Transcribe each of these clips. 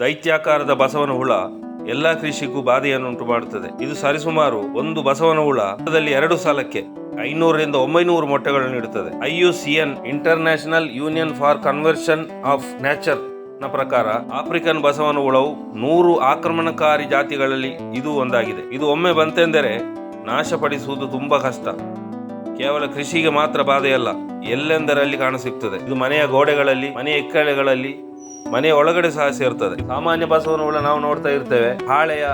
ದೈತ್ಯಾಕಾರದ ಬಸವನ ಹುಳ ಎಲ್ಲಾ ಕೃಷಿಗೂ ಬಾಧೆಯನ್ನುಂಟು ಮಾಡುತ್ತದೆ. ಇದು ಸರಿಸುಮಾರು ಒಂದು ಬಸವನ ಹುಳ. ಹಂತದಲ್ಲಿ ಎರಡು ಸಾಲಕ್ಕೆ ಐನೂರರಿಂದ ಒಂಬೈನೂರು ಮೊಟ್ಟೆಗಳನ್ನು ನೀಡುತ್ತದೆ. IUCN international union for conversion of ನ್ಯಾಚರ್ನ ಪ್ರಕಾರ ಆಫ್ರಿಕನ್ ಬಸವನ ಹುಳವು ನೂರು ಆಕ್ರಮಣಕಾರಿ ಜಾತಿಗಳಲ್ಲಿ ಇದು ಒಂದಾಗಿದೆ. ಇದು ಒಮ್ಮೆ ಬಂತೆಂದರೆ ನಾಶಪಡಿಸುವುದು ತುಂಬಾ ಕಷ್ಟ. ಕೇವಲ ಕೃಷಿಗೆ ಮಾತ್ರ ಬಾಧೆಯಲ್ಲ, ಎಲ್ಲೆಂದರಲ್ಲಿ ಕಾಣಸಿಗ್ತದೆ. ಇದು ಮನೆಯ ಗೋಡೆಗಳಲ್ಲಿ, ಮನೆಯ ಇಕ್ಕಳೆಗಳಲ್ಲಿ ಮನೆಯ ಒಳಗಡೆ ಸಹ ಸೇರ್ತದೆ. ಸಾಮಾನ್ಯ ಬಸವನ ಹುಳ ನಾವು ನೋಡ್ತಾ ಇರ್ತೇವೆ. ಹಾಳೆಯ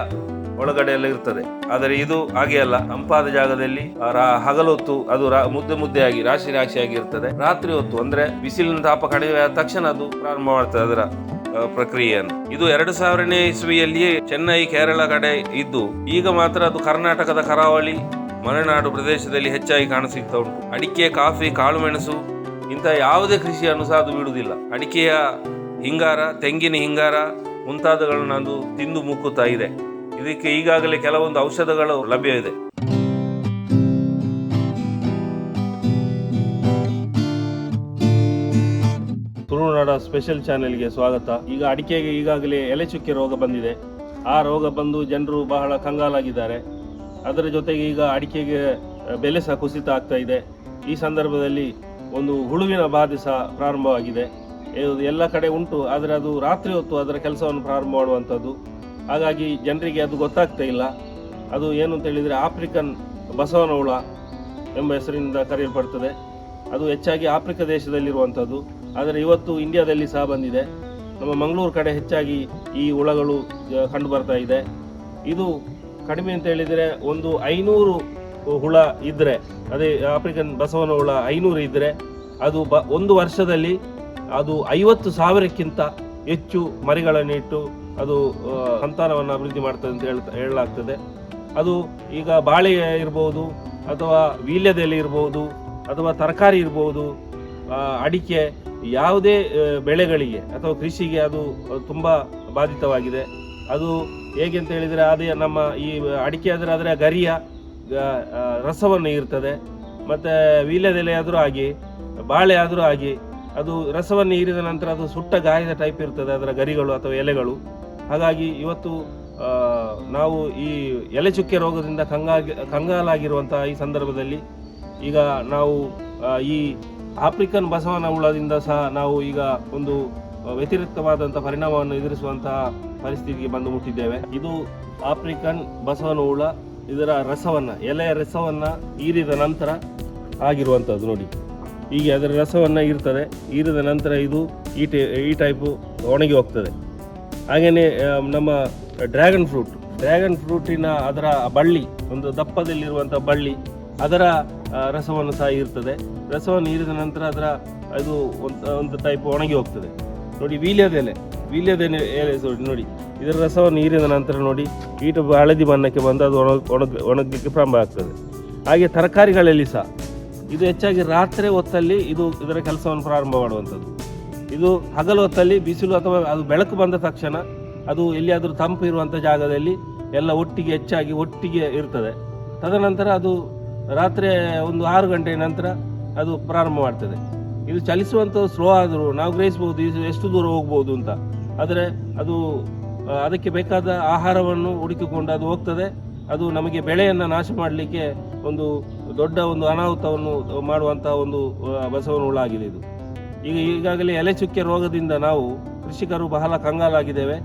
ಒಳಗಡೆ ಎಲ್ಲ ಇರ್ತದೆ. ಆದರೆ ಇದು ಹಾಗೆ ಅಲ್ಲ. ತಂಪಾದ ಜಾಗದಲ್ಲಿ ಹಗಲೊತ್ತು ಅದು ರಾ- ಮುದ್ದೆ ಮುದ್ದೆಯಾಗಿ, ರಾಶಿ ರಾಶಿಯಾಗಿ ಇರ್ತದೆ. ರಾತ್ರಿ ಹೊತ್ತು ಅಂದ್ರೆ ಬಿಸಿಲಿನ ತಾಪ ಕಡಿಮೆ ಆದ ತಕ್ಷಣ ಅದು ಪ್ರಾರಂಭ ಮಾಡ್ತದೆ ಅದರ ಪ್ರಕ್ರಿಯೆಯನ್ನು. ಇದು ಎರಡು ಸಾವಿರನೇ ಇಸ್ವಿಯಲ್ಲಿಯೇ ಚೆನ್ನೈ, ಕೇರಳ ಕಡೆ ಇದ್ದು, ಈಗ ಮಾತ್ರ ಅದು ಕರ್ನಾಟಕದ ಕರಾವಳಿ, ಮಲೆನಾಡು ಪ್ರದೇಶದಲ್ಲಿ ಹೆಚ್ಚಾಗಿ ಕಾಣಸಿಗ್ತಾ ಉಂಟು. ಅಡಿಕೆ, ಕಾಫಿ, ಕಾಳುಮೆಣಸು ಇಂತಹ ಯಾವುದೇ ಕೃಷಿಯನ್ನು ಸಹ ಅದು ಬಿಡುವುದಿಲ್ಲ. ಅಡಿಕೆಯ ಹಿಂಗಾರ, ತೆಂಗಿನ ಹಿಂಗಾರ ಮುಂತಾದವುಗಳನ್ನು ಅದು ತಿಂದು ಮುಕ್ಕುತ್ತಾ ಇದೆ. ಇದಕ್ಕೆ ಈಗಾಗಲೇ ಕೆಲವೊಂದು ಔಷಧಗಳು ಲಭ್ಯವಿದೆ ತುಳುನಾಡ ಸ್ಪೆಷಲ್ ಚಾನೆಲ್ಗೆ ಸ್ವಾಗತ. ಈಗ ಅಡಿಕೆಗೆ ಈಗಾಗಲೇ ಎಲೆ ಚುಕ್ಕೆ ರೋಗ ಬಂದಿದೆ. ಆ ರೋಗ ಬಂದು ಜನರು ಬಹಳ ಕಂಗಾಲಾಗಿದ್ದಾರೆ. ಅದರ ಜೊತೆಗೆ ಈಗ ಅಡಿಕೆಗೆ ಬೆಲೆ ಸಹ ಕುಸಿತ ಆಗ್ತಾ ಇದೆ. ಈ ಸಂದರ್ಭದಲ್ಲಿ ಒಂದು ಹುಳುವಿನ ಬಾಧೆ ಸಹ ಪ್ರಾರಂಭವಾಗಿದೆ. ಇದು ಎಲ್ಲ ಕಡೆ ಉಂಟು, ಆದರೆ ಅದು ರಾತ್ರಿ ಹೊತ್ತು ಅದರ ಕೆಲಸವನ್ನು ಪ್ರಾರಂಭ ಮಾಡುವಂಥದ್ದು. ಹಾಗಾಗಿ ಜನರಿಗೆ ಅದು ಗೊತ್ತಾಗ್ತಾ ಇಲ್ಲ. ಅದು ಏನು ಅಂತ ಹೇಳಿದರೆ ಆಫ್ರಿಕನ್ ಬಸವನ ಹುಳ ಎಂಬ ಹೆಸರಿನಿಂದ ಕರೆಯಲ್ಪಡ್ತದೆ. ಅದು ಹೆಚ್ಚಾಗಿ ಆಫ್ರಿಕಾ ದೇಶದಲ್ಲಿರುವಂಥದ್ದು. ಆದರೆ ಇವತ್ತು ಇಂಡಿಯಾದಲ್ಲಿ ಸಹ ಬಂದಿದೆ. ನಮ್ಮ ಮಂಗಳೂರು ಕಡೆ ಹೆಚ್ಚಾಗಿ ಈ ಹುಳಗಳು ಕಂಡು ಬರ್ತಾ ಇದೆ. ಇದು ಕಡಿಮೆ ಅಂತ ಹೇಳಿದರೆ ಒಂದು ಐನೂರು ಹುಳ ಇದ್ದರೆ ಅದೇ ಆಫ್ರಿಕನ್ ಬಸವನ ಹುಳ ಐನೂರು ಇದ್ದರೆ ಅದು ಬ, ಒಂದು ವರ್ಷದಲ್ಲಿ ಅದು ಐವತ್ತು ಸಾವಿರಕ್ಕಿಂತ ಹೆಚ್ಚು ಮರಿಗಳನ್ನು ಇಟ್ಟು ಅದು ಸಂತಾನವನ್ನು ಅಭಿವೃದ್ಧಿ ಮಾಡ್ತದೆ ಅಂತ ಹೇಳ್ತಾ, ಹೇಳಲಾಗ್ತದೆ. ಅದು ಈಗ ಬಾಳೆ ಇರ್ಬೋದು, ಅಥವಾ ವೀಳ್ಯದೆಲೆ ಇರ್ಬೋದು, ಅಥವಾ ತರಕಾರಿ ಇರ್ಬೋದು ಅಡಿಕೆ ಯಾವುದೇ ಬೆಳೆಗಳಿಗೆ ಅಥವಾ ಕೃಷಿಗೆ ಅದು ತುಂಬ ಬಾಧಿತವಾಗಿದೆ. ಅದು ಹೇಗೆ ಅಂತ ಹೇಳಿದರೆ ಅದೇ ನಮ್ಮ ಈ ಅಡಿಕೆ ಆದರೆ ಅದರ ಗರಿಯ ರಸವನ್ನು ಇರ್ತದೆ ಮತ್ತು ವೀಳ್ಯದೆಲೆ ಆದರೂ ಹಾಗೆ, ಬಾಳೆ ಆದರೂ ಹಾಗೆ ಅದು ರಸವನ್ನು ಹೀರಿದ ನಂತರ ಅದು ಸುಟ್ಟ ಗಾಯದ ಟೈಪ್ ಇರ್ತದೆ, ಅದರ ಗರಿಗಳು ಅಥವಾ ಎಲೆಗಳು. ಹಾಗಾಗಿ ಇವತ್ತು ನಾವು ಈ ಎಲೆ ಚುಕ್ಕೆ ರೋಗದಿಂದ ಕಂಗಾಗಿ, ಕಂಗಾಲಾಗಿರುವಂತಹ ಈ ಸಂದರ್ಭದಲ್ಲಿ ಈಗ ನಾವು ಈ ಆಫ್ರಿಕನ್ ಬಸವನ ಹುಳದಿಂದ ಸಹ ನಾವು ಈಗ ಒಂದು ವ್ಯತಿರಿಕ್ತವಾದಂಥ ಪರಿಣಾಮವನ್ನು ಎದುರಿಸುವಂತಹ ಪರಿಸ್ಥಿತಿಗೆ ಬಂದು ಮುಟ್ಟಿದ್ದೇವೆ. ಇದು ಆಫ್ರಿಕನ್ ಬಸವನ ಹುಳ, ಇದರ ರಸವನ್ನು, ಎಲೆಯ ರಸವನ್ನು ಹೀರಿದ ನಂತರ ಆಗಿರುವಂಥದ್ದು ನೋಡಿ. ಹೀಗೆ ಅದರ ರಸವನ್ನು ಇರ್ತದೆ ಹೀರಿದ ನಂತರ ಇದು ಈ ಟೈ, ಈ ಟೈಪು ಒಣಗಿ ಹೋಗ್ತದೆ. ಹಾಗೆಯೇ ನಮ್ಮ ಡ್ರ್ಯಾಗನ್ ಫ್ರೂಟ್ ಡ್ರ್ಯಾಗನ್ ಫ್ರೂಟಿನ ಅದರ ಬಳ್ಳಿ, ಒಂದು ದಪ್ಪದಲ್ಲಿರುವಂಥ ಬಳ್ಳಿ, ಅದರ ರಸವನ್ನು ಸಹ ಇರ್ತದೆ ರಸವನ್ನು ಹೀರಿದ ನಂತರ ಅದರ, ಅದು ಒಂದು ಟೈಪ್ ಒಣಗಿ ಹೋಗ್ತದೆ. ನೋಡಿ ವೀಳ್ಯದೆಲೆ ವೀಳ್ಯದೆಲೆ ಎಲೆ ನೋಡಿ, ಇದರ ರಸವನ್ನು ಹೀರಿದ ನಂತರ ನೋಡಿ ಈಟ ಹಳದಿ ಬಣ್ಣಕ್ಕೆ ಬಂದು ಅದು ಒಣ ಒಣಗ, ಒಣಗಲಿಕ್ಕೆ ಪ್ರಾರಂಭ ಆಗ್ತದೆ. ಹಾಗೆ ತರಕಾರಿಗಳಲ್ಲಿ ಸಹ. ಇದು ಹೆಚ್ಚಾಗಿ ರಾತ್ರಿ ಹೊತ್ತಲ್ಲಿ ಇದು ಇದರ ಕೆಲಸವನ್ನು ಪ್ರಾರಂಭ ಮಾಡುವಂಥದ್ದು. ಇದು ಹಗಲು ಹೊತ್ತಲ್ಲಿ ಬಿಸಿಲು ಅಥವಾ ಅದು ಬೆಳಕು ಬಂದ ತಕ್ಷಣ ಅದು ಎಲ್ಲಿಯಾದರೂ ತಂಪು ಇರುವಂಥ ಜಾಗದಲ್ಲಿ ಎಲ್ಲ ಒಟ್ಟಿಗೆ ಹೆಚ್ಚಾಗಿ ಒಟ್ಟಿಗೆ ಇರ್ತದೆ. ತದನಂತರ ಅದು ರಾತ್ರಿ ಒಂದು ಆರು ಗಂಟೆಯ ನಂತರ ಅದು ಪ್ರಾರಂಭ ಮಾಡ್ತದೆ. ಇದು ಚಲಿಸುವಂಥದ್ದು ಸ್ಲೋ ಆದರೂ ನಾವು ಗ್ರಹಿಸ್ಬೋದು ಇದು ಎಷ್ಟು ದೂರ ಹೋಗ್ಬೋದು ಅಂತ. ಆದರೆ ಅದು ಅದಕ್ಕೆ ಬೇಕಾದ ಆಹಾರವನ್ನು ಹುಡುಕಿಕೊಂಡು ಅದು ಹೋಗ್ತದೆ. ಅದು ನಮಗೆ ಬೆಳೆಯನ್ನು ನಾಶ ಮಾಡಲಿಕ್ಕೆ ಒಂದು ದೊಡ್ಡ ಒಂದು ಅನಾಹುತವನ್ನು ಮಾಡುವಂತಹ ಒಂದು ಬಸವನ ಹುಳ ಆಗಿದೆ ಇದು. ಈಗ ಈಗಾಗಲೇ ಎಲೆ ಚುಕ್ಕೆ ರೋಗದಿಂದ ನಾವು ಕೃಷಿಕರು ಬಹಳ ಕಂಗಾಲಾಗಿದ್ದೇವೆ.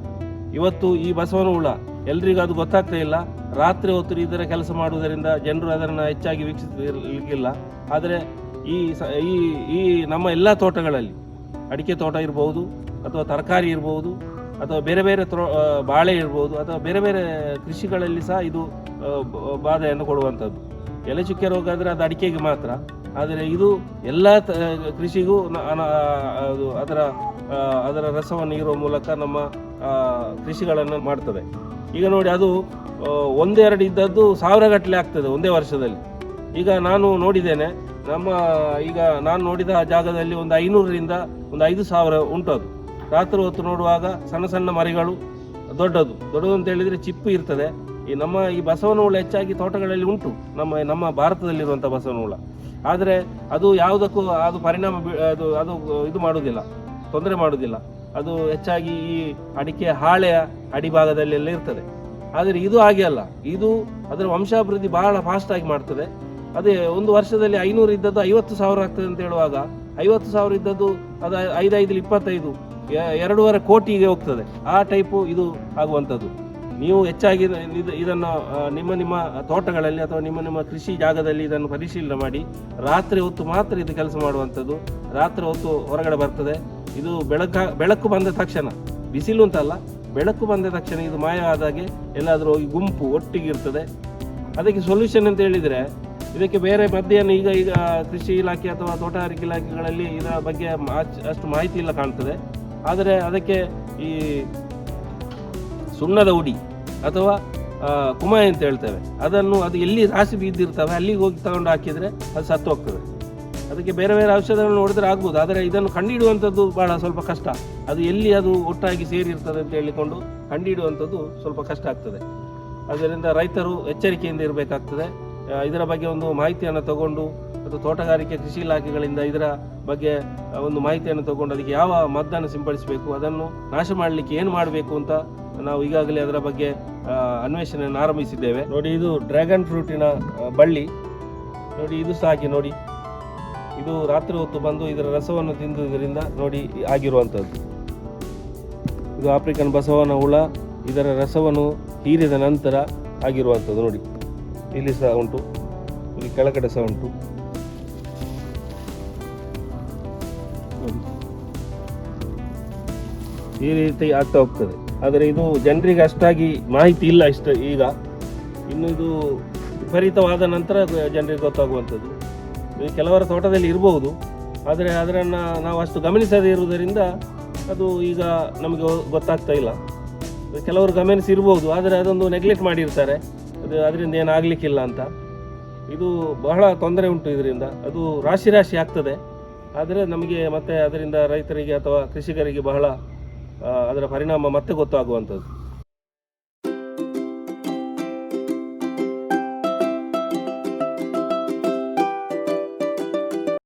ಇವತ್ತು ಈ ಬಸವನ ಹುಳ ಎಲ್ರಿಗೂ ಅದು ಗೊತ್ತಾಗ್ತಾ ಇಲ್ಲ. ರಾತ್ರಿ ಹೊತ್ತು ಇದರ ಕೆಲಸ ಮಾಡುವುದರಿಂದ ಜನರು ಅದನ್ನು ಹೆಚ್ಚಾಗಿ ವೀಕ್ಷಿಸಲಿಕ್ಕಿಲ್ಲ ಆದರೆ ಈ ಸ- ಈ ಈ ನಮ್ಮ ಎಲ್ಲ ತೋಟಗಳಲ್ಲಿ ಅಡಿಕೆ ತೋಟ ಇರಬಹುದು ಅಥವಾ ತರಕಾರಿ ಇರ್ಬೋದು, ಅಥವಾ ಬೇರೆ ಬೇರೆ ತ್ರೋ- ಬಾಳೆ ಇರ್ಬೋದು, ಅಥವಾ ಬೇರೆ ಬೇರೆ ಕೃಷಿಗಳಲ್ಲಿ ಸಹ ಇದು ಬಾಧೆಯನ್ನು ಕೊಡುವಂಥದ್ದು ಎಲೆ ಚುಕ್ಕೆ ರೋಗ ಆದರೆ ಅದು ಅಡಿಕೆಗೆ ಮಾತ್ರ. ಆದರೆ ಇದು ಎಲ್ಲ ಕೃಷಿಗೂ ಅದರ ಅದರ ರಸವನ್ನು ಇರುವ ಮೂಲಕ ನಮ್ಮ ಕೃಷಿಗಳನ್ನು ಮಾಡ್ತದೆ. ಈಗ ನೋಡಿ ಅದು ಒಂದೆರಡು ಇದ್ದದ್ದು ಸಾವಿರಗಟ್ಟಲೆ ಆಗ್ತದೆ ಒಂದೇ ವರ್ಷದಲ್ಲಿ. ಈಗ ನಾನು ನೋಡಿದ್ದೇನೆ, ನಮ್ಮ, ಈಗ ನಾನು ನೋಡಿದ ಜಾಗದಲ್ಲಿ ಒಂದು ಐನೂರರಿಂದ ಒಂದು ಐದು ಸಾವಿರ ಉಂಟು ಅದು ರಾತ್ರಿ ಹೊತ್ತು ನೋಡುವಾಗ ಸಣ್ಣ ಸಣ್ಣ ಮರಿಗಳು ದೊಡ್ಡದು. ದೊಡ್ಡದು ಅಂತ ಹೇಳಿದರೆ ಚಿಪ್ಪು ಇರ್ತದೆ. ಈ ನಮ್ಮ ಈ ಬಸವನ ಹುಳ ಹೆಚ್ಚಾಗಿ ತೋಟಗಳಲ್ಲಿ ಉಂಟು. ನಮ್ಮ ನಮ್ಮ ಭಾರತದಲ್ಲಿರುವಂಥ ಬಸವನ ಹುಳ ಆದರೆ ಅದು ಯಾವುದಕ್ಕೂ ಅದು ಪರಿಣಾಮ ಅದು ಅದು ಇದು ಮಾಡುವುದಿಲ್ಲ, ತೊಂದರೆ ಮಾಡುವುದಿಲ್ಲ. ಅದು ಹೆಚ್ಚಾಗಿ ಈ ಅಡಿಕೆ ಹಾಳೆಯ ಅಡಿಭಾಗದಲ್ಲೆಲ್ಲ ಇರ್ತದೆ. ಆದರೆ ಇದು ಹಾಗೆ ಅಲ್ಲ. ಇದು ಅದರ ವಂಶಾಭಿವೃದ್ಧಿ ಬಹಳ ಫಾಸ್ಟ್ ಆಗಿ ಮಾಡ್ತದೆ. ಅದೇ ಒಂದು ವರ್ಷದಲ್ಲಿ ಐನೂರು ಇದ್ದದ್ದು ಐವತ್ತು ಸಾವಿರ ಆಗ್ತದೆ ಅಂತ ಹೇಳುವಾಗ, ಐವತ್ತು ಸಾವಿರ ಇದ್ದದ್ದು ಅದು ಐದೈದು ಇಪ್ಪತ್ತೈದು ಎರಡೂವರೆ ಕೋಟಿಗೆ ಹೋಗ್ತದೆ. ಆ ಟೈಪು ಇದು ಆಗುವಂಥದ್ದು. ನೀವು ಹೆಚ್ಚಾಗಿ ಇದು ಇದನ್ನು ನಿಮ್ಮ ನಿಮ್ಮ ತೋಟಗಳಲ್ಲಿ ಅಥವಾ ನಿಮ್ಮ ನಿಮ್ಮ ಕೃಷಿ ಜಾಗದಲ್ಲಿ ಇದನ್ನು ಪರಿಶೀಲನೆ ಮಾಡಿ, ರಾತ್ರಿ ಹೊತ್ತು ಮಾತ್ರ ಇದು ಕೆಲಸ ಮಾಡುವಂಥದ್ದು. ರಾತ್ರಿ ಹೊತ್ತು ಹೊರಗಡೆ ಬರ್ತದೆ. ಇದು ಬೆಳಕ ಬೆಳಕು ಬಂದ ತಕ್ಷಣ, ಬಿಸಿಲು ಅಂತಲ್ಲ ಬೆಳಕು ಬಂದ ತಕ್ಷಣ ಇದು ಮಾಯ ಆದಾಗೆ ಎಲ್ಲಾದರೂ ಹೋಗಿ ಗುಂಪು ಒಟ್ಟಿಗೆ ಇರ್ತದೆ. ಅದಕ್ಕೆ ಸೊಲ್ಯೂಷನ್ ಅಂತ ಹೇಳಿದರೆ, ಇದಕ್ಕೆ ಬೇರೆ ಮಧ್ಯಾಹ್ನ ಈಗ ಈಗ ಕೃಷಿ ಇಲಾಖೆ ಅಥವಾ ತೋಟಗಾರಿಕೆ ಇಲಾಖೆಗಳಲ್ಲಿ ಇದರ ಬಗ್ಗೆ ಅಷ್ಟು ಮಾಹಿತಿ ಇಲ್ಲ ಕಾಣ್ತದೆ. ಆದರೆ ಅದಕ್ಕೆ ಈ ಸುಣ್ಣದ ಉಡಿ ಅಥವಾ ಕುಮಾಯಿ ಅಂತ ಹೇಳ್ತೇವೆ. ಅದನ್ನು, ಅದು ಎಲ್ಲಿ ರಾಶಿ ಬಿದ್ದಿರ್ತವೆ, ಅಲ್ಲಿಗೆ ಹೋಗಿ ತಗೊಂಡು ಹಾಕಿದರೆ ಅದು ಸತ್ತು ಹೋಗ್ತದೆ ಅದಕ್ಕೆ ಬೇರೆ ಬೇರೆ ಔಷಧಗಳನ್ನು ನೋಡಿದ್ರೆ ಆಗ್ಬೋದು. ಆದರೆ ಇದನ್ನು ಕಂಡುಹಿಡುವಂಥದ್ದು ಭಾಳ ಸ್ವಲ್ಪ ಕಷ್ಟ. ಅದು ಎಲ್ಲಿ ಅದು ಒಟ್ಟಾಗಿ ಸೇರಿರ್ತದೆ ಅಂತ ಹೇಳಿಕೊಂಡು ಕಂಡುಹಿಡುವಂಥದ್ದು ಸ್ವಲ್ಪ ಕಷ್ಟ ಆಗ್ತದೆ. ಅದರಿಂದ ರೈತರು ಎಚ್ಚರಿಕೆಯಿಂದ ಇರಬೇಕಾಗ್ತದೆ. ಇದರ ಬಗ್ಗೆ ಒಂದು ಮಾಹಿತಿಯನ್ನು ತಗೊಂಡು, ಅಥವಾ ತೋಟಗಾರಿಕೆ ಕೃಷಿ ಇಲಾಖೆಗಳಿಂದ ಇದರ ಬಗ್ಗೆ ಒಂದು ಮಾಹಿತಿಯನ್ನು ತಗೊಂಡು ಅದಕ್ಕೆ ಯಾವ ಮದ್ದನ್ನು ಸಿಂಪಡಿಸಬೇಕು, ಅದನ್ನು ನಾಶ ಮಾಡಲಿಕ್ಕೆ ಏನು ಮಾಡಬೇಕು ಅಂತ ನಾವು ಈಗಾಗಲೇ ಅದರ ಬಗ್ಗೆ ಅನ್ವೇಷಣೆಯನ್ನು ಆರಂಭಿಸಿದ್ದೇವೆ. ನೋಡಿ, ಇದು ಡ್ರ್ಯಾಗನ್ ಫ್ರೂಟಿನ ಬಳ್ಳಿ. ನೋಡಿ, ಇದು ಹಾಗೆ, ನೋಡಿ. ಇದು ರಾತ್ರಿ ಹೊತ್ತು ಬಂದು ಇದರ ರಸವನ್ನು ತಿಂದುದರಿಂದ, ನೋಡಿ, ಆಗಿರುವಂಥದ್ದು. ಇದು ಆಫ್ರಿಕನ್ ಬಸವನ ಹುಳ, ಇದರ ರಸವನ್ನು ಹೀರಿದ ನಂತರ ಆಗಿರುವಂಥದ್ದು, ನೋಡಿ. ಇಲ್ಲಿ ಸಹ ಉಂಟು. ಇಲ್ಲಿ ಕೆಳಗಡೆ ಸಹ ಉಂಟು. ಈ ರೀತಿ ಆಗ್ತಾ ಹೋಗ್ತದೆ. ಆದರೆ ಇದು ಜನರಿಗೆ ಅಷ್ಟಾಗಿ ಮಾಹಿತಿ ಇಲ್ಲ ಇಷ್ಟು ಈಗ. ಇನ್ನು ಇದು ವಿಪರೀತವಾದ ನಂತರ ಜನರಿಗೆ ಗೊತ್ತಾಗುವಂಥದ್ದು. ಕೆಲವರ ತೋಟದಲ್ಲಿ ಇರಬಹುದು ಆದರೆ ಅದರನ್ನು ನಾವು ಅಷ್ಟು ಗಮನಿಸದೇ ಇರುವುದರಿಂದ ಅದು ಈಗ ನಮಗೆ ಗೊತ್ತಾಗ್ತಾ ಇಲ್ಲ. ಕೆಲವರು ಗಮನಿಸಿರ್ಬೋದು, ಆದರೆ ಅದೊಂದು ನೆಗ್ಲೆಕ್ಟ್ ಮಾಡಿರ್ತಾರೆ. ಅದು ಅದರಿಂದ ಏನಾಗಲಿಕ್ಕಿಲ್ಲ ಅಂತ. ಇದು ಬಹಳ ತೊಂದರೆ ಉಂಟು ಇದರಿಂದ. ಅದು ರಾಶಿ ರಾಶಿ ಆಗ್ತದೆ. ಆದರೆ ನಮಗೆ ಮತ್ತೆ ಅದರಿಂದ ರೈತರಿಗೆ ಅಥವಾ ಕೃಷಿಕರಿಗೆ ಬಹಳ ಅದರ ಪರಿಣಾಮ ಮತ್ತೆ ಗೊತ್ತಾಗುವಂಥದ್ದು.